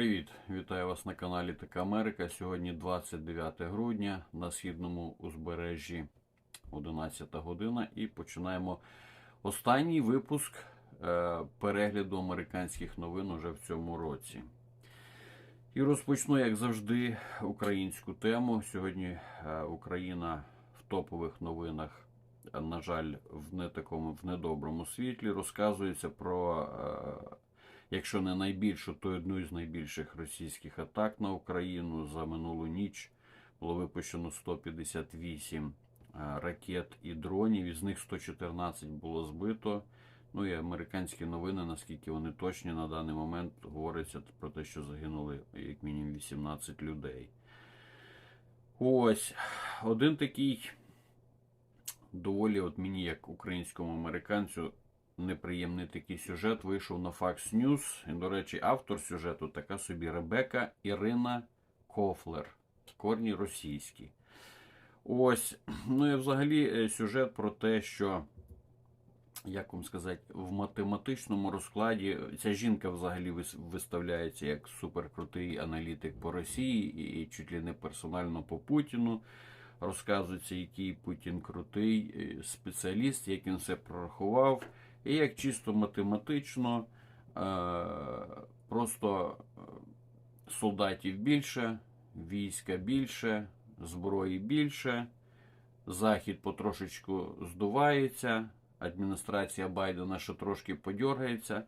Привіт! Вітаю вас на каналі Така Америка. Сьогодні 29 грудня на східному узбережжі 11 година і починаємо останній випуск е, перегляду американських новин уже в цьому році. І розпочну, як завжди, українську тему. Сьогодні е, Україна в топових новинах, е, на жаль, в не такому в недоброму світлі розказується про. Якщо не найбільшу, то одну із найбільших російських атак на Україну за минулу ніч було випущено 158 е, ракет і дронів, із них 114 було збито. Ну і американські новини, наскільки вони точні на даний момент говориться про те, що загинули як мінімум 18 людей. Ось один такий доволі, от мені, як українському американцю, неприємний такий сюжет вийшов на Fox News. І, до речі, автор сюжету така собі Ребека Ірина Кофлер. Корні російські. Ось, ну і взагалі е, сюжет про те, що, як вам сказати, в математичному розкладі ця жінка взагалі виставляється як суперкрутий аналітик по Росії і чуть ли не персонально по Путіну. Розказується, який Путін крутий е, спеціаліст, як він все прорахував. І як чисто математично, е, просто е, солдатів більше, війська більше, зброї більше, Захід потрошечку здувається, адміністрація Байдена ще трошки подергається.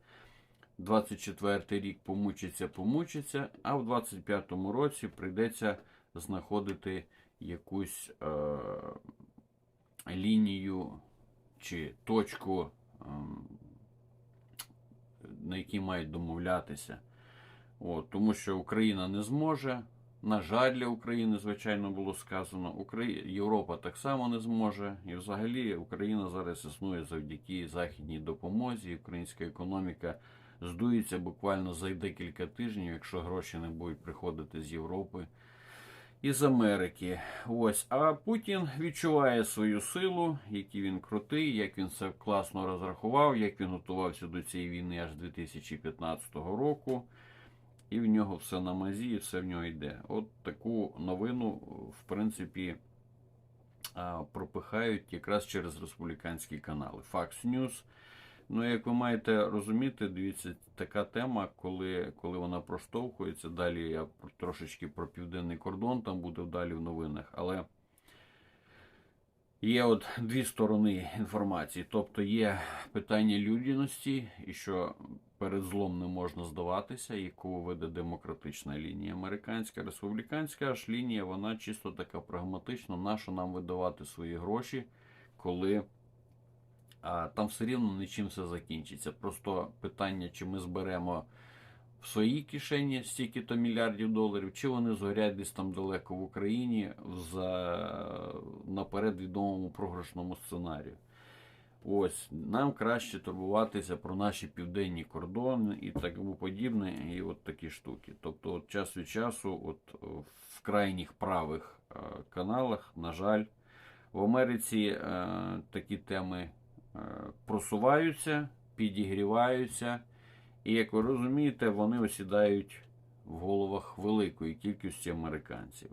24-й рік помучиться, помучиться, а в 25-му році прийдеться знаходити якусь е, лінію чи точку на які мають домовлятися. От, тому що Україна не зможе. На жаль, для України, звичайно, було сказано. Украї... Європа так само не зможе. І взагалі Україна зараз існує завдяки західній допомозі. Українська економіка здується буквально за декілька тижнів, якщо гроші не будуть приходити з Європи із Америки. Ось. А Путін відчуває свою силу, який він крутий, як він все класно розрахував, як він готувався до цієї війни аж 2015 року. І в нього все на мазі, і все в нього йде. От таку новину, в принципі, пропихають якраз через республіканські канали. Fox News. Ну, як ви маєте розуміти, дивіться, така тема, коли, коли вона проштовхується. Далі я трошечки про південний кордон, там буде далі в новинах. Але є от дві сторони інформації. Тобто є питання людяності, і що перед злом не можна здаватися, яку веде демократична лінія. Американська, республіканська ж лінія, вона чисто така прагматична. Нащо нам видавати свої гроші, коли а там все рівно нічим все закінчиться. Просто питання, чи ми зберемо в своїй кишені стільки-то мільярдів доларів, чи вони згорять десь там далеко в Україні за наперед відомому програшному сценарію. Ось нам краще турбуватися про наші південні кордони і тому подібне, і от такі штуки. Тобто, от час від часу, от в крайніх правих е, каналах, на жаль, в Америці е, такі теми просуваються, підігріваються, і як ви розумієте, вони осідають в головах великої кількості американців.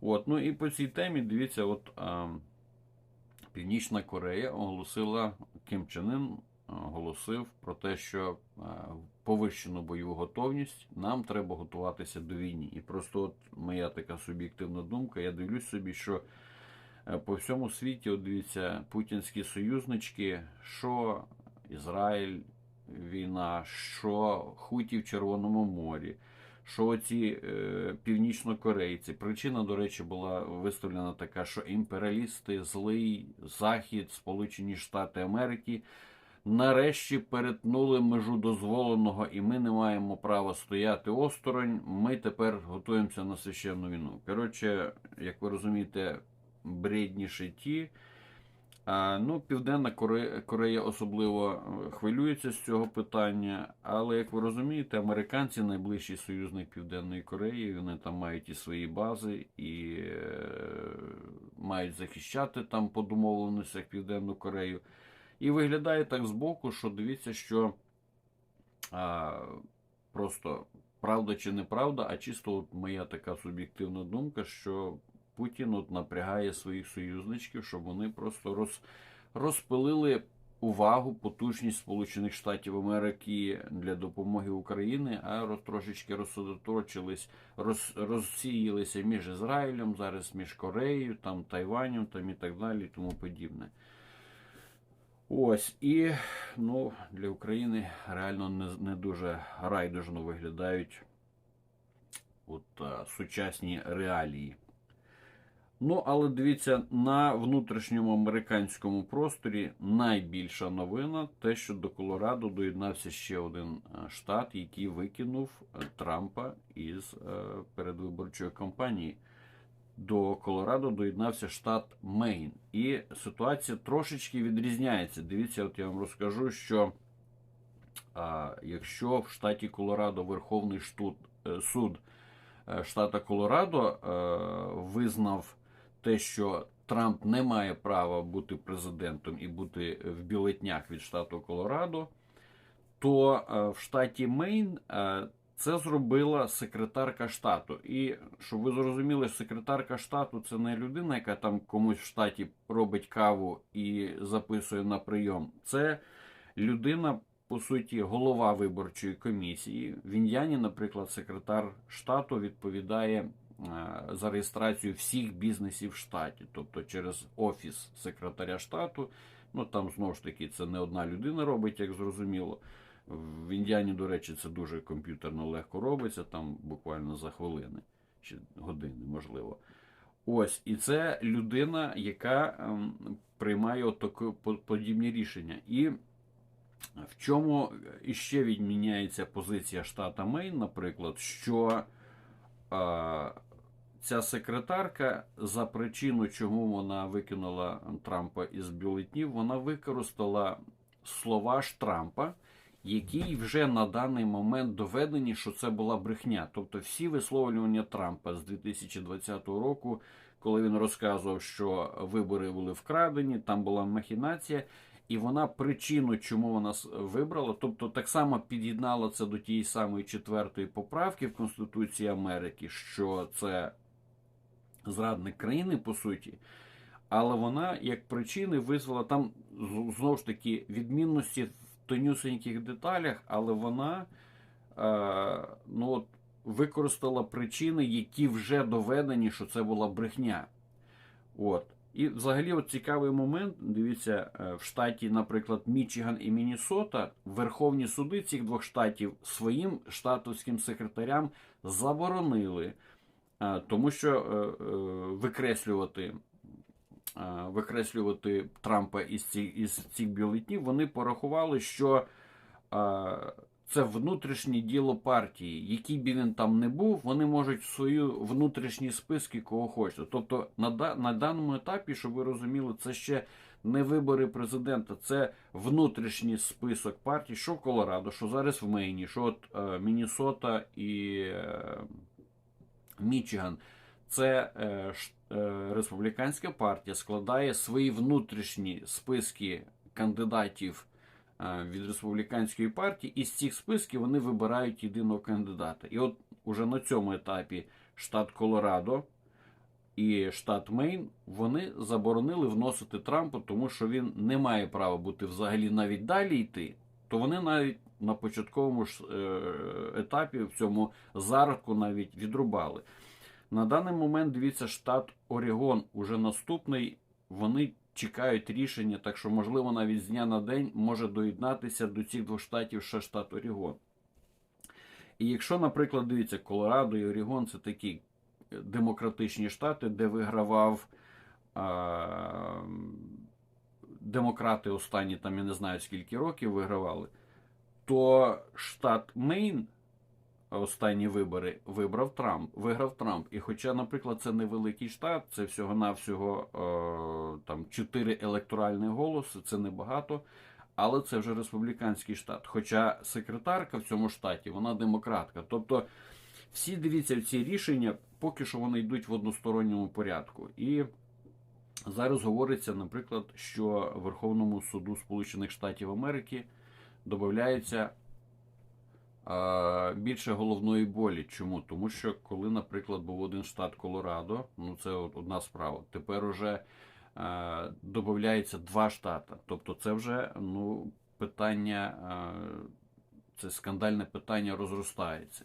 От, ну і по цій темі дивіться, от. е, Північна Корея оголосила Ким Чен Ын оголосив про те, що е, повищену бойову готовність нам треба готуватися до війни. І просто от моя така суб'єктивна думка, я дивлюсь собі, що е, по всьому світі, от дивіться, путінські союзнички, що Ізраїль війна, що Хуті в Червоному морі, що ці е, північнокорейці. Причина, до речі, була виставлена така, що імперіалісти, злий Захід, Сполучені Штати Америки нарешті перетнули межу дозволеного, і ми не маємо права стояти осторонь. Ми тепер готуємося на священну війну. Коротше, як ви розумієте, бредніші ті. Ну, Південна Корея, особливо е, хвилюється з цього питання, але як ви розумієте, американці найближчий союзник Південної Кореї, вони там мають і свої бази, і е, мають захищати там по домовленостях Південну Корею. І виглядає так збоку, що дивіться, що а, просто правда чи неправда, а чисто от моя така суб'єктивна думка, що Путін от напрягає своїх союзничків, щоб вони просто роз, розпилили увагу, потужність Сполучених Штатів Америки для допомоги Україні, а роз, трошечки розсудоточились, роз, розсіялися між Ізраїлем, зараз між Кореєю, там Тайванем там і так далі, тому подібне. Ось і ну, для України реально не, не дуже райдужно виглядають от, а, сучасні реалії. Ну, але дивіться, на внутрішньому американському просторі найбільша новина те, що до Колорадо доєднався ще один е, штат, який викинув е, Трампа із е, передвиборчої кампанії. До Колорадо доєднався штат Мейн. І ситуація трошечки відрізняється. Дивіться, от я вам розкажу, що а, якщо в штаті Колорадо Верховний штут, суд штата Колорадо е, визнав те, що Трамп не має права бути президентом і бути в бюлетнях від штату Колорадо, то е, в штаті Мейн е, це зробила секретарка штату. І щоб ви зрозуміли, секретарка штату це не людина, яка там комусь в штаті робить каву і записує на прийом. Це людина, по суті, голова виборчої комісії. В Індіані, наприклад, секретар штату відповідає за реєстрацію всіх бізнесів в штаті, тобто через офіс секретаря штату. Ну там знову ж таки це не одна людина робить, як зрозуміло. В Індіані, до речі, це дуже комп'ютерно легко робиться, там буквально за хвилини чи години, можливо. Ось, і це людина, яка ем, приймає отакі подібні рішення. І в чому іще відміняється позиція штата Мейн, наприклад, що е, ця секретарка за причину, чому вона викинула Трампа із бюлетнів, вона використала слова ж Трампа які вже на даний момент доведені, що це була брехня. Тобто всі висловлювання Трампа з 2020 року, коли він розказував, що вибори були вкрадені, там була махінація. І вона причину, чому вона вибрала, тобто так само під'єднала це до тієї самої четвертої поправки в Конституції Америки, що це зрадник країни по суті. Але вона як причини визвала там знову ж таки відмінності в тонюсеньких деталях, але вона е, ну, от, використала причини, які вже доведені, що це була брехня. От. І взагалі от цікавий момент, дивіться, е, в штаті, наприклад, Мічиган і Міннесота, Верховні суди цих двох штатів своїм штатовським секретарям заборонили, тому що е, викреслювати викреслювати Трампа із цих із цих бюлетнів, вони порахували, що це внутрішнє діло партії, який би він там не був, вони можуть в свої внутрішні списки кого хочуть. Тобто на на даному етапі, щоб ви розуміли, це ще не вибори президента, це внутрішній список партій, що в Колорадо, що зараз в Мейні, що от е, Міннесота і е, Мічиган. Це е, Е, республіканська партія складає свої внутрішні списки кандидатів е, від республіканської партії, і з цих списків вони вибирають єдиного кандидата. І от уже на цьому етапі штат Колорадо і штат Мейн вони заборонили вносити Трампа, тому що він не має права бути взагалі навіть далі йти, то вони навіть на початковому ж е, етапі в цьому зародку навіть відрубали. На даний момент, дивіться, штат Орігон уже наступний. Вони чекають рішення, так що, можливо, навіть з дня на день може доєднатися до цих двох штатів ще штат Орігон. І якщо, наприклад, дивіться, Колорадо і Орігон це такі демократичні штати, де вигравав а, демократи останні, там я не знаю скільки років вигравали, то штат Мейн останні вибори вибрав Трамп, виграв Трамп. І хоча, наприклад, це невеликий штат, це всього-навсього е, там 4 електоральні голоси, це небагато, але це вже республіканський штат. Хоча секретарка в цьому штаті, вона демократка. Тобто всі дивіться ці рішення, поки що вони йдуть в односторонньому порядку. І зараз говориться, наприклад, що Верховному суду Сполучених Штатів Америки додається більше головної болі. Чому? Тому що коли, наприклад, був один штат Колорадо, ну це одна справа. Тепер уже додається два штати. Тобто, це вже ну, питання, це скандальне питання розростається.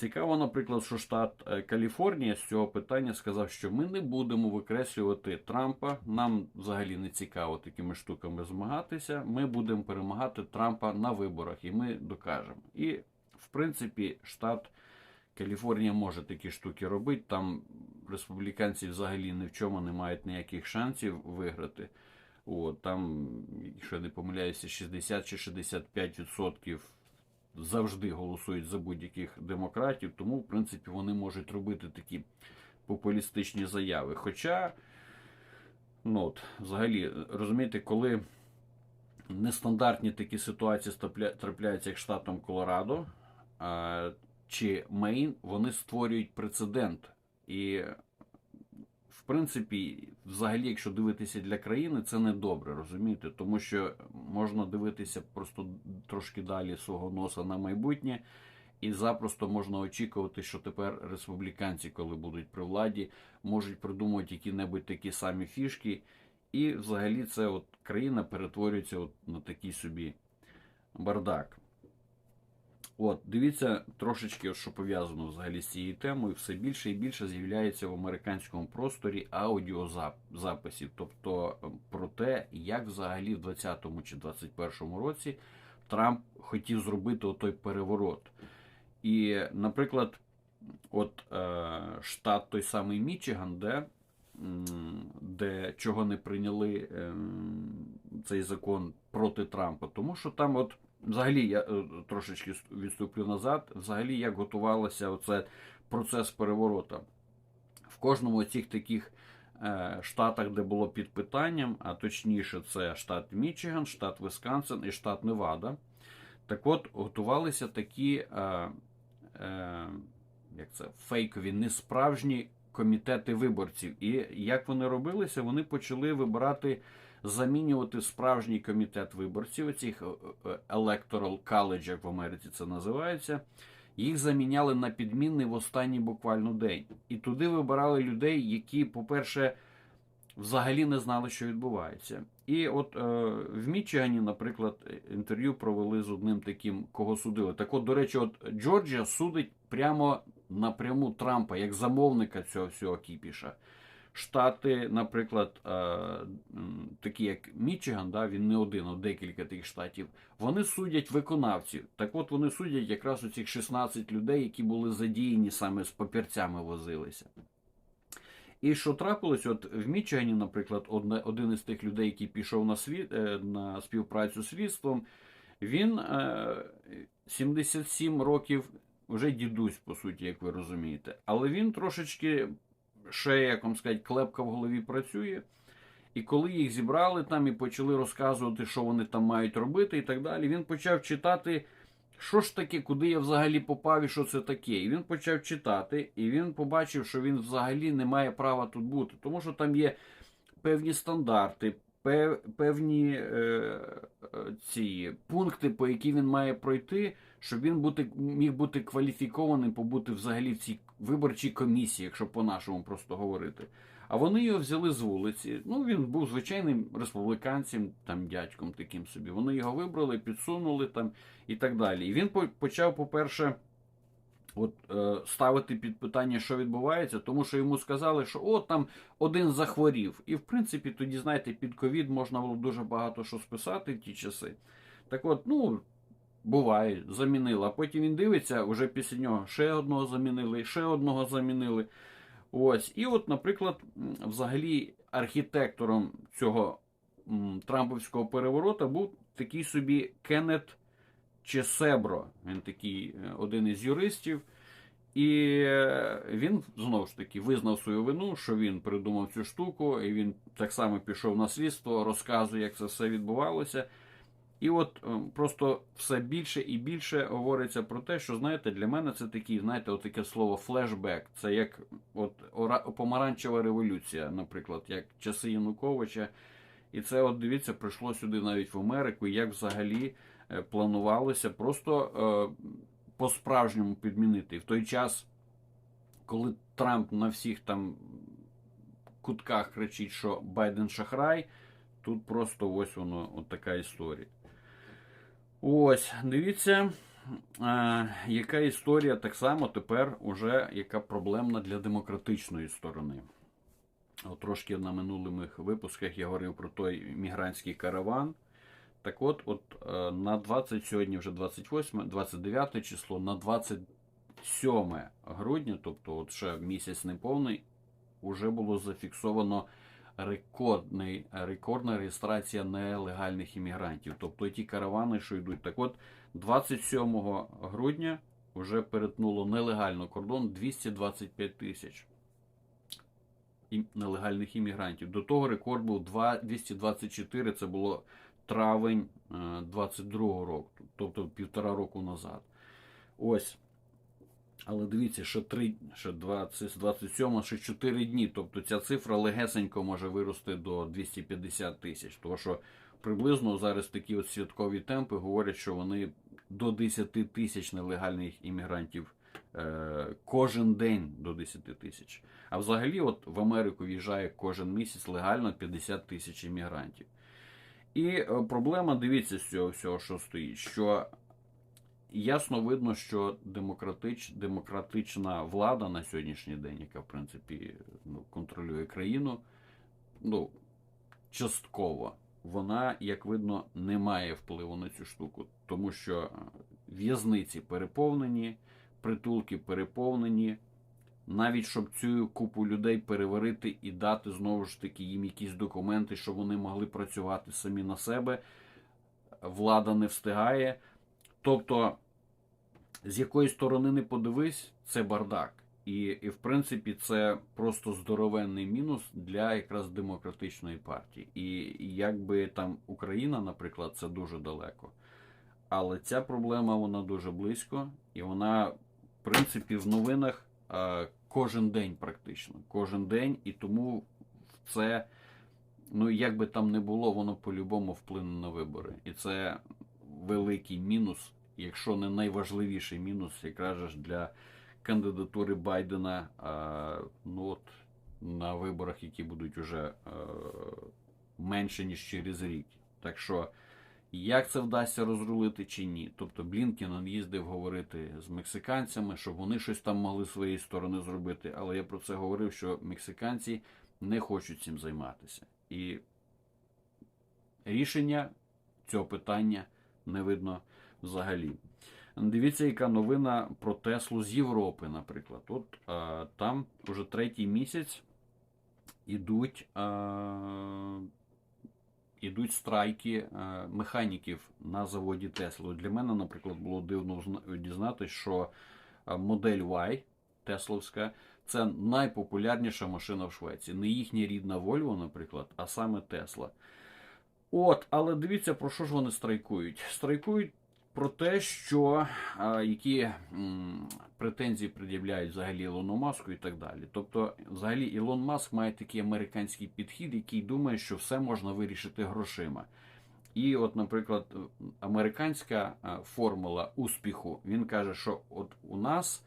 Цікаво, наприклад, що штат е, Каліфорнія з цього питання сказав, що ми не будемо викреслювати Трампа. Нам взагалі не цікаво такими штуками змагатися. Ми будемо перемагати Трампа на виборах, і ми докажемо. І в принципі, штат Каліфорнія може такі штуки робити. Там республіканці взагалі ні в чому не мають ніяких шансів виграти. От, там, якщо я не помиляюся, 60 чи 65% завжди голосують за будь-яких демократів, тому, в принципі, вони можуть робити такі популістичні заяви. Хоча, ну от, взагалі, розумієте, коли нестандартні такі ситуації трапляються, як штатом Колорадо чи Мейн, вони створюють прецедент. І, принципі, взагалі, якщо дивитися для країни, це не добре, розумієте? Тому що можна дивитися просто трошки далі свого носа на майбутнє, і запросто можна очікувати, що тепер республіканці, коли будуть при владі, можуть придумувати які-небудь такі самі фішки. І взагалі це от країна перетворюється от на такий собі бардак. От, дивіться трошечки, що пов'язано взагалі з цією темою, все більше і більше з'являється в американському просторі аудіозаписів, тобто е, про те, як взагалі в 20-му чи 21-му році Трамп хотів зробити отой переворот. І, наприклад, от е, штат той самий Мічиган, де, де чого не прийняли е, цей закон проти Трампа, тому що там от. Взагалі, я е, трошечки відступлю назад. Взагалі, як готувалося оце процес переворота. В кожному з цих таких е, штатах, де було під питанням, а точніше, це штат Мічиган, штат Висконсин і штат Невада. Так от, готувалися такі е, е, як це, фейкові, несправжні комітети виборців. І як вони робилися, вони почали вибирати замінювати справжній комітет виборців, цих Electoral College, як в Америці це називається. Їх заміняли на підмінний в останній буквально день. І туди вибирали людей, які, по-перше, взагалі не знали, що відбувається. І от е, в Мічигані, наприклад, інтерв'ю провели з одним таким, кого судили. Так от, до речі, от Джорджія судить прямо напряму Трампа як замовника цього всього кіпіша. Штати, наприклад, такі як Мічиган, да, він не один, а декілька тих штатів, вони судять виконавців. Так от вони судять якраз у цих 16 людей, які були задіяні саме з папірцями возилися. І що трапилось, от в Мічигані, наприклад, один із тих людей, який пішов на світ, е, на співпрацю з слідством, він 77 років вже дідусь, по суті, як ви розумієте. Але він трошечки ще, як вам сказати, клепка в голові працює. І коли їх зібрали там і почали розказувати, що вони там мають робити, і так далі, він почав читати, що ж таке, куди я взагалі попав і що це таке. І він почав читати, і він побачив, що він взагалі не має права тут бути, тому що там є певні стандарти, певні е, ці пункти, по які він має пройти, щоб він бути, міг бути кваліфікованим побути взагалі в цій виборчій комісії, якщо по-нашому просто говорити. А вони його взяли з вулиці. Ну, він був звичайним республіканцем, там дядьком таким собі. Вони його вибрали, підсунули там і так далі. І він почав, по-перше, от, е, ставити під питання, що відбувається, тому що йому сказали, що от там один захворів. І в принципі, тоді, знаєте, під ковід можна було дуже багато що списати в ті часи. Так от, ну. Буває, замінили. А потім він дивиться, вже після нього ще одного замінили, ще одного замінили. Ось. І от, наприклад, взагалі архітектором цього Трамповського переворота був такий собі Кеннет Чесебро. Він такий е, один із юристів. І е, він знову ж таки визнав свою вину, що він придумав цю штуку, і він так само пішов на слідство, розказує, як це все відбувалося. І от е, просто все більше і більше говориться про те, що знаєте, для мене це такий, знаєте, от таке слово флешбек. Це як от помаранчева революція, наприклад, як часи Януковича. І це, от дивіться, прийшло сюди навіть в Америку, як взагалі е, планувалося просто е, по-справжньому підмінити. І в той час, коли Трамп на всіх там кутках кричить, що Байден шахрай, тут просто ось воно от така історія. Ось, дивіться, е, яка історія так само тепер уже яка проблемна для демократичної сторони. От трошки на минулих випусках я говорив про той мігрантський караван. Так от, от е, на 20, сьогодні вже 28, 29 число, на 27 грудня, тобто от ще місяць неповний, вже було зафіксовано рекордний, рекордна реєстрація нелегальних іммігрантів. Тобто ті каравани, що йдуть. Так от, 27 грудня вже перетнуло нелегально кордон 225 тисяч нелегальних іммігрантів. До того рекорд був 224, це було травень е, 22-го року, тобто півтора року назад. Ось. Але дивіться, що 3, що 20, 27, ще 4 дні. Тобто ця цифра легесенько може вирости до 250 тисяч. Тому що приблизно зараз такі от святкові темпи говорять, що вони до 10 тисяч нелегальних іммігрантів е, кожен день до 10 тисяч. А взагалі, от в Америку в'їжджає кожен місяць легально 50 тисяч іммігрантів. І е, проблема, дивіться, з цього всього, що стоїть, що ясно видно, що демократич, демократична влада на сьогоднішній день, яка в принципі ну, контролює країну, ну, частково, вона, як видно, не має впливу на цю штуку, тому що е, в'язниці переповнені, притулки переповнені. Навіть щоб цю купу людей переварити і дати знову ж таки їм якісь документи, щоб вони могли працювати самі на себе, влада не встигає. Тобто, з якої сторони не подивись, це бардак. І, і в принципі, це просто здоровенний мінус для якраз демократичної партії. І, якби там Україна, наприклад, це дуже далеко. Але ця проблема вона дуже близько, і вона, в принципі, в новинах е, кожен день практично. Кожен день, і тому це, ну як би там не було, воно по-любому вплине на вибори. І це великий мінус, якщо не найважливіший мінус, якраз ж для кандидатури Байдена а, ну от, на виборах, які будуть уже е, менше, ніж через рік. Так що, як це вдасться розрулити чи ні? Тобто Блінкен їздив говорити з мексиканцями, щоб вони щось там могли з своєї сторони зробити. Але я про це говорив, що мексиканці не хочуть цим займатися. І рішення цього питання не видно взагалі. Дивіться, яка новина про Теслу з Європи, наприклад. От а, там уже третій місяць ідуть, а, ідуть страйки а, механіків на заводі Тесли. Для мене, наприклад, було дивно дізнатися, що модель Y Тесловська це найпопулярніша машина в Швеції. Не їхня рідна Volvo, наприклад, а саме Тесла. От, але дивіться, про що ж вони страйкують. Страйкують про те, що а, які м, претензії пред'являють взагалі Ілону Маску і так далі. Тобто, взагалі, Ілон Маск має такий американський підхід, який думає, що все можна вирішити грошима. І, от, наприклад, американська формула успіху, він каже, що от у нас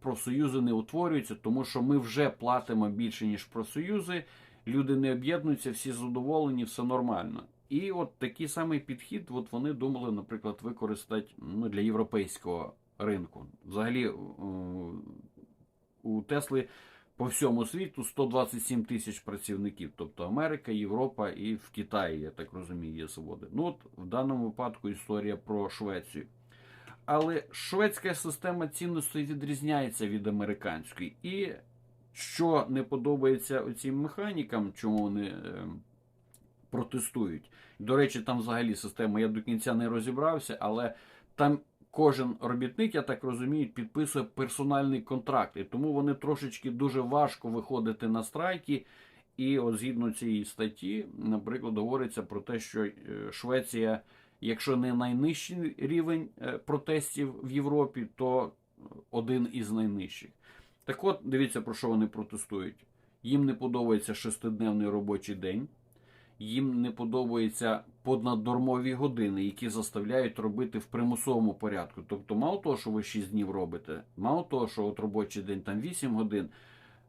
профсоюзи не утворюються, тому що ми вже платимо більше, ніж профсоюзи, люди не об'єднуються, всі задоволені, все нормально. І от такий самий підхід, от вони думали, наприклад, використати ну, для європейського ринку. Взагалі у- у Тесли по всьому світу 127 тисяч працівників, тобто Америка, Європа і в Китаї, я так розумію, є заводи. Ну от в даному випадку історія про Швецію. Але шведська система цінностей відрізняється від американської. І що не подобається цим механікам, чому вони е, протестують. До речі, там взагалі система, я до кінця не розібрався, але там кожен робітник, я так розумію, підписує персональний контракт. І тому вони трошечки дуже важко виходити на страйки. І от згідно цієї статті, наприклад, говориться про те, що е, Швеція, якщо не найнижчий рівень е, протестів в Європі, то один із найнижчих. Так от, дивіться, про що вони протестують. Їм не подобається шестидневний робочий день. їм не подобаються понаднормові години, які заставляють робити в примусовому порядку. Тобто, мало того, що ви 6 днів робите, мало того, що от робочий день там 8 годин,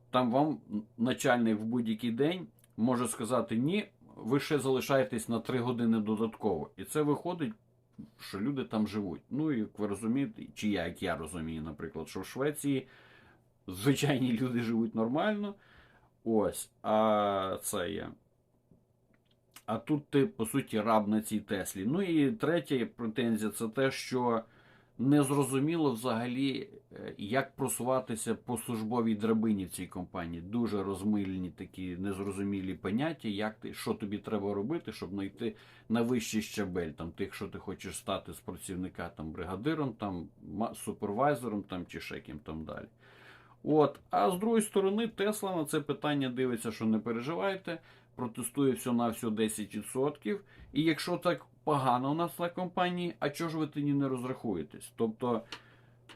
там вам начальник в будь-який день може сказати ні, ви ще залишаєтесь на 3 години додатково. І це виходить, що люди там живуть. Ну, як ви розумієте, чи я, як я розумію, наприклад, що в Швеції звичайні люди живуть нормально. Ось, а це є. А тут ти, по суті, раб на цій Теслі. Ну і третя претензія це те, що незрозуміло взагалі, е, як просуватися по службовій драбині в цій компанії. Дуже розмильні такі незрозумілі поняття, як ти, що тобі треба робити, щоб знайти на вищий щабель, там тих, що ти хочеш стати з працівника там бригадиром, там супервайзером там чи ще ким там далі. От, а з другої сторони, Тесла на це питання дивиться, що не переживайте, протестує все на все 10%. І якщо так погано у нас на компанії, а чого ж ви тоді не розрахуєтесь? Тобто,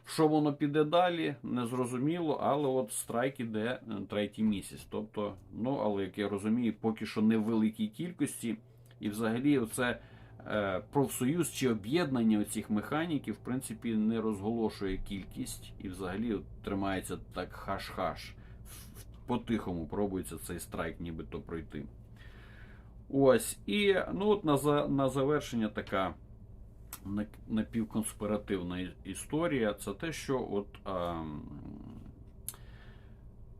що воно піде далі, не зрозуміло, але от страйк іде е, третій місяць. Тобто, ну, але як я розумію, поки що не в великій кількості. І взагалі, оце профсоюз чи об'єднання цих механіків, в принципі, не розголошує кількість і взагалі тримається так хаш-хаш. По-тихому пробується цей страйк нібито пройти. Ось. І ну, от на, на завершення така напівконспіративна історія. Це те, що от. А,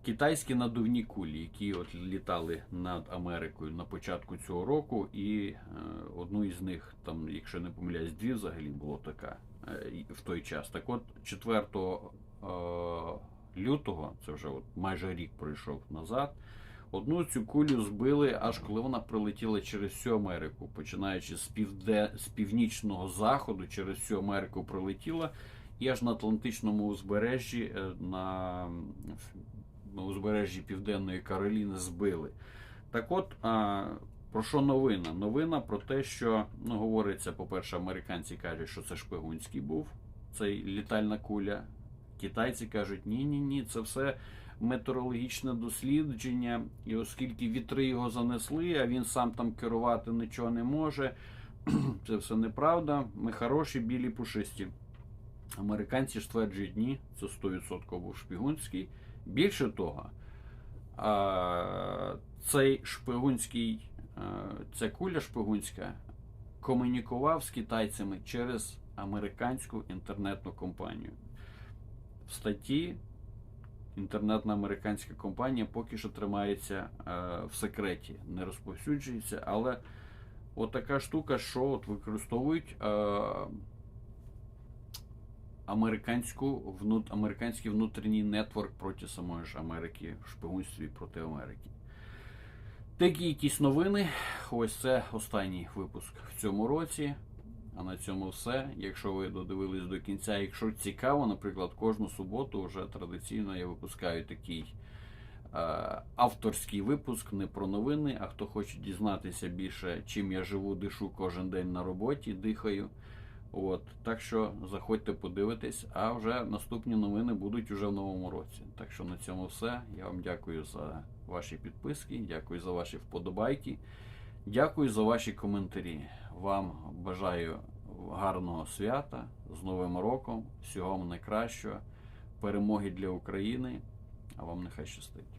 Китайські надувні кулі, які от літали над Америкою на початку цього року, і е, одну із них, там, якщо не помиляюсь, дві взагалі було така е, в той час. Так от 4 е, лютого, це вже от майже рік пройшов назад, одну цю кулю збили, аж коли вона прилетіла через всю Америку, починаючи з, півде, з північного заходу, через всю Америку прилетіла, і аж на Атлантичному узбережжі на на узбережжі Південної Кароліни збили. Так от, а, про що новина? Новина про те, що ну, говориться, по-перше, американці кажуть, що це шпигунський був цей літальна куля. Китайці кажуть, ні-ні ні, це все метеорологічне дослідження, і оскільки вітри його занесли, а він сам там керувати нічого не може, це все неправда. Ми хороші, білі пушисті. Американці ж стверджують, ні, це 100% був шпигунський. Більше того, цей шпигунський, ця куля шпигунська комунікував з китайцями через американську інтернетну компанію. В статті інтернетна американська компанія поки що тримається в секреті, не розповсюджується, але от така штука, що от використовують. Американську американський внутрішній нетворк проти самої ж Америки в шпигунстві проти Америки. Такі якісь новини. Ось це останній випуск в цьому році. А на цьому все. Якщо ви додивились до кінця, якщо цікаво, наприклад, кожну суботу вже традиційно я випускаю такий е, авторський випуск не про новини. А хто хоче дізнатися більше, чим я живу, дишу кожен день на роботі, дихаю. От, так що заходьте подивитись, а вже наступні новини будуть уже в новому році. Так що на цьому все. Я вам дякую за ваші підписки, дякую за ваші вподобайки, дякую за ваші коментарі. Вам бажаю гарного свята з Новим роком, всього вам найкращого, перемоги для України, а вам нехай щастить.